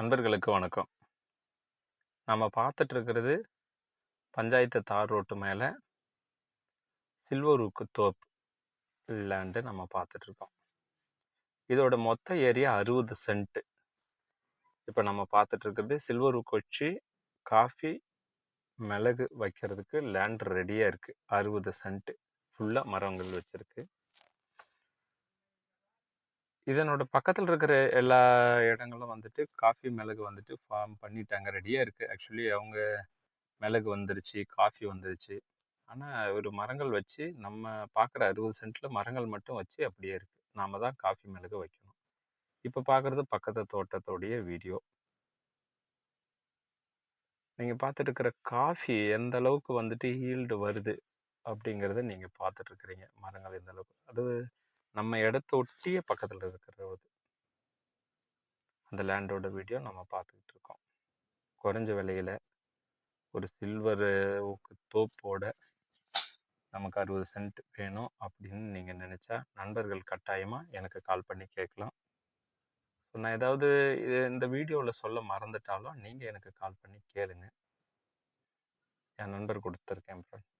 நண்பர்களுக்கு வணக்கம். நம்ம பார்த்துட்டு இருக்கிறது பஞ்சாயத்து தார் ரோட்டு மேலே சில்வருக்கு தோப் லேண்டு நம்ம பார்த்துட்ருக்கோம். இதோட மொத்த ஏரியா அறுபது சென்ட்டு இப்போ நம்ம பார்த்துட்ருக்கிறது சில்வர் கொச்சி காஃபி மிளகு வைக்கிறதுக்கு லேண்ட் ரெடியாக இருக்குது அறுபது சென்ட்டு ஃபுல்லாக மரங்கள் வச்சுருக்கு. இதனோட பக்கத்தில் இருக்கிற எல்லா இடங்களும் வந்துட்டு காஃபி மிளகு வந்துட்டு ஃபார்ம் பண்ணிட்டாங்க ரெடியாக இருக்குது ஆக்சுவலி அவங்க மிளகு வந்துருச்சு காஃபி வந்துருச்சு. ஆனால் ஒரு மரங்கள் வச்சு நம்ம பார்க்குற அறுபது சென்ட்டில் மரங்கள் மட்டும் வச்சு அப்படியே இருக்குது நாம் தான் காஃபி மிளகு வைக்கணும். இப்போ பார்க்குறது பக்கத்து தோட்டத்தோடைய வீடியோ. நீங்கள் பார்த்துட்டு இருக்கிற காஃபி எந்த அளவுக்கு வந்துட்டு ஹீல்டு வருது அப்படிங்கிறத நீங்கள் பார்த்துட்ருக்குறீங்க மரங்கள் எந்த அளவுக்கு அது நம்ம இடத்த ஒட்டிய பக்கத்தில் இருக்கிறது அந்த லேண்டோட வீடியோ நம்ம பார்த்துக்கிட்டு இருக்கோம். குறைஞ்ச விலையில் ஒரு சில்வர் தோப்போட நமக்கு அறுபது சென்ட் வேணும் அப்படின்னு நீங்கள் நினச்சா நண்பர்கள் கட்டாயமாக எனக்கு கால் பண்ணி கேட்கலாம். ஸோ நான் ஏதாவது இது இந்த வீடியோவில் சொல்ல மறந்துட்டாலும் நீங்கள் எனக்கு கால் பண்ணி கேளுங்க. என் நண்பர் கொடுத்துருக்கேன் ஃப்ரெண்ட்